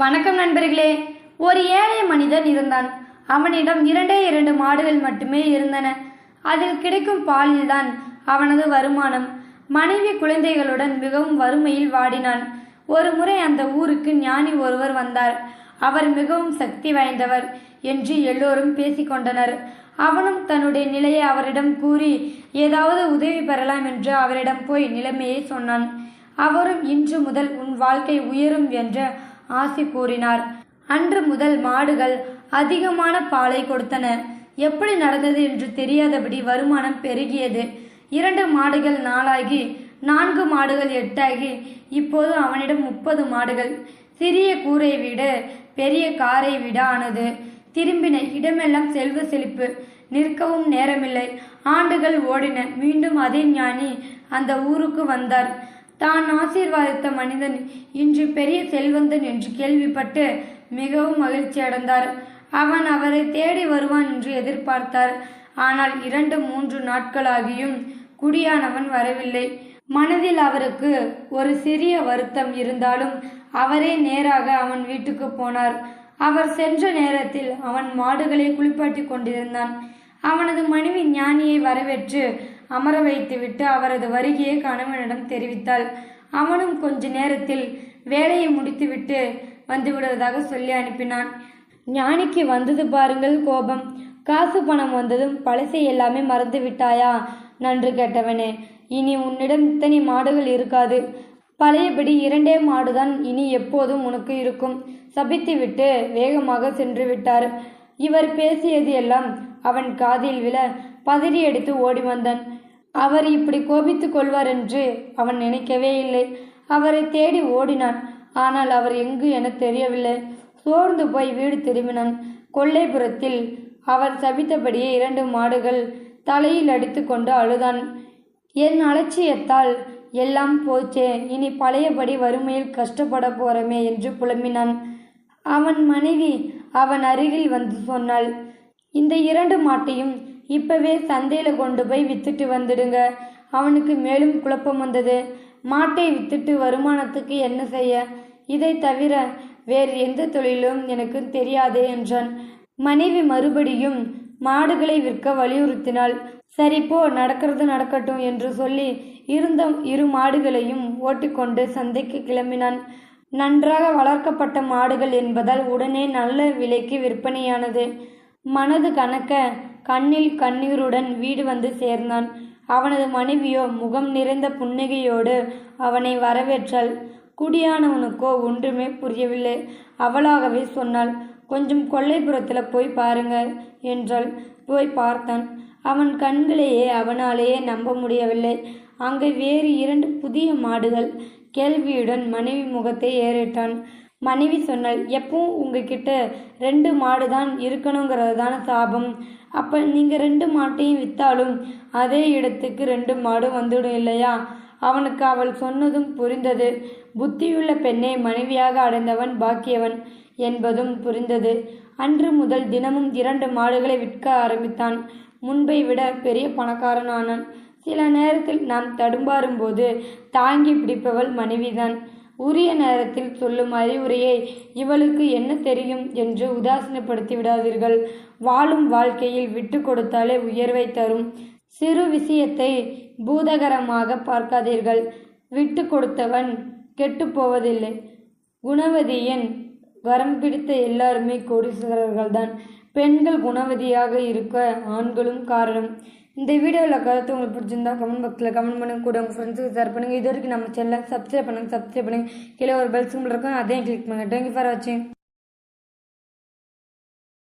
வணக்கம் நண்பர்களே. ஒரு ஏழை மனிதன் இருந்தான். அவனிடம் இரண்டே இரண்டு மாடுகள் மட்டுமே இருந்தன. அதில் கிடைக்கும் பாலில்தான் அவனது வருமானம். மனைவி குழந்தைகளுடன் மிகவும் வறுமையில் வாடினான். ஒரு முறை அந்த ஊருக்கு ஞானி ஒருவர் வந்தார். அவர் மிகவும் சக்தி வாய்ந்தவர் என்று எல்லோரும் பேசிக்கொண்டனர் அவனும் தன்னுடைய நிலையை அவரிடம் கூறி ஏதாவது உதவி பெறலாம் என்று அவரிடம் போய் நிலைமையை சொன்னான். அவரும் இன்று முதல் உன் வாழ்க்கை உயரும் என்ற ஆசி கூறினார். அன்று முதல் மாடுகள் அதிகமான பாலை கொடுத்தன. எப்படி நடந்தது என்று தெரியாதபடி வருமானம் பெருகியது. இரண்டு மாடுகள் நாளாகி நான்கு மாடுகள் எட்டாகி இப்போது அவனிடம் முப்பது மாடுகள். சிறிய கூரை வீடு பெரிய காரை விட ஆனது. திரும்பின இடமெல்லாம் செல்வ செழிப்பு. நிற்கவும் நேரமில்லை. ஆண்டுகள் ஓடின. மீண்டும் அதே ஞானி அந்த ஊருக்கு வந்தார். தான் ஆசீர்வாதித்த மனிதன் இன்று பெரிய செல்வந்தன் என்று கேள்விப்பட்டு மிகவும் மகிழ்ச்சி அடைந்தார். அவன் அவரை தேடி வருவான் என்று எதிர்பார்த்தார். ஆனால் இரண்டு மூன்று நாட்களாகியும் குடியானவன் வரவில்லை. மனதில் அவருக்கு ஒரு சிறிய வருத்தம் இருந்தாலும் அவரே நேராக அவன் வீட்டுக்கு போனார். அவர் சென்ற நேரத்தில் அவன் மாடுகளை குளிப்பாட்டி கொண்டிருந்தான். அவனது மனைவி ஞானியை வரவேற்று அமர வைத்துவிட்டு அவரது வருகையை கணவனிடம் தெரிவித்தாள். அவனும் கொஞ்ச நேரத்தில் வேலையை முடித்துவிட்டு வந்துவிடுவதாக சொல்லி அனுப்பினான். ஞானிக்கு வந்தது பாருங்கள் கோபம். காசு பணம் வந்ததும் பழசை எல்லாமே மறந்து விட்டாயா? நன்று கேட்டவனே இனி உன்னிடம் இத்தனை மாடுகள் இருக்காது. பழையபடி இரண்டே மாடுதான் இனி எப்போதும் உனக்கு இருக்கும். சபித்துவிட்டு வேகமாக சென்று விட்டார். இவர் பேசியது எல்லாம் அவன் காதில் விழ பதறி எடுத்து ஓடி வந்தான். அவர் இப்படி கோபித்துக் கொள்வார் என்று அவன் நினைக்கவே இல்லை. அவரை தேடி ஓடினான். ஆனால் அவர் எங்கு என தெரியவில்லை. சோர்ந்து போய் வீடு திரும்பினான். கொல்லைப்புறத்தில் அவர் சபித்தபடியே இரண்டு மாடுகள் தலையில் அடித்துக்கொண்டு அழுதான். என் அலட்சியத்தால் எல்லாம் போச்சே. இனி பழையபடி வறுமையில் கஷ்டப்பட போறமே என்று புலம்பினான். அவன் மனைவி அவன் அருகில் வந்து சொன்னாள். இந்த இரண்டு மாட்டையும் இப்பவே சந்தையில கொண்டு போய் வித்துட்டு வந்துடுங்க. அவனுக்கு மேலும் குழப்பம் வந்தது. மாட்டை வித்துட்டு வருமானத்துக்கு என்ன செய்ய? இதை தவிர வேறு எந்த தொழிலும் எனக்கு தெரியாது என்றான். மனைவி மறுபடியும் மாடுகளை விற்க வலியுறுத்தினாள். சரி போ நடக்கிறது நடக்கட்டும் என்று சொல்லி இருந்த இரு மாடுகளையும் ஓட்டிக்கொண்டு சந்தைக்கு கிளம்பினான். நன்றாக வளர்க்கப்பட்ட மாடுகள் என்பதால் உடனே நல்ல விலைக்கு விற்பனையானது. மனது கணக்க கண்ணில் கண்ணீருடன் வீடு வந்து சேர்ந்தான். அவனது மனைவியோ முகம் நிறைந்த புன்னகையோடு அவனை வரவேற்றாள். குடியானவனுக்கோ ஒன்றுமே புரியவில்லை. அவளாகவே சொன்னாள் கொஞ்சம் கொல்லைப்புறத்தில் போய் பாருங்க என்றாள். போய் பார்த்தான். அவன் கண்களையே அவனாலேயே நம்ப முடியவில்லை. அங்கே வேறு இரண்டு புதிய மாடுகள் கேள்வியுடன் மனைவி முகத்தை ஏறிட்டான். மனைவி சொன்னாள் எப்பவும் உங்ககிட்ட ரெண்டு மாடு தான் இருக்கணுங்கிறது தானே சாபம். அப்போ நீங்கள் ரெண்டு மாட்டையும் விற்றாலும் அதே இடத்துக்கு ரெண்டு மாடு வந்துடும் இல்லையா? அவனுக்கு அவள் சொன்னதும் புரிந்தது. புத்தியுள்ள பெண்ணை மனைவியாக அடைந்தவன் பாக்கியவன் என்பதும் புரிந்தது. அன்று முதல் தினமும் இரண்டு மாடுகளை விற்க ஆரம்பித்தான். முன்பை விட பெரிய பணக்காரனானான். சில நேரத்தில் நாம் தடுமாறும் போது தாங்கி பிடிப்பவள் மனைவிதான். உரிய நேரத்தில் சொல்லும் அறிவுரையை இவளுக்கு என்ன தெரியும் என்று உதாசீனப்படுத்தி விடாதீர்கள். வாழும் வாழ்க்கையில் விட்டு கொடுத்தாலே உயர்வை தரும். சிறு விஷயத்தை பூதகரமாக பார்க்காதீர்கள். விட்டு கொடுத்தவன் கெட்டு போவதில்லை. குணவதியின் வரம் பிடித்த எல்லாருமே கோடீஸ்வரர்கள்தான். பெண்கள் குணவதியாக இருக்க ஆண்களும் காரணம். இந்த வீடியோவில் கருத்து உங்களுக்கு பிடிச்சிருந்தா கமெண்ட் பாக்ஸில் கமெண்ட் பண்ணுங்க. கூட உங்கள் ஃப்ரெண்ட்ஸுக்கு ஷேர் பண்ணுங்கள் இது வரைக்கும் நம்ம சேனலை சப்ஸ்கிரைப் பண்ணுங்கள் சப்ஸ்கிரைப் பண்ணுங்கள் கீழே ஒரு பெல் சிம்பிள் இருக்கும். அதையும் கிளிக் பண்ணுங்கள் தேங்க்யூ ஃபார் வாட்சிங்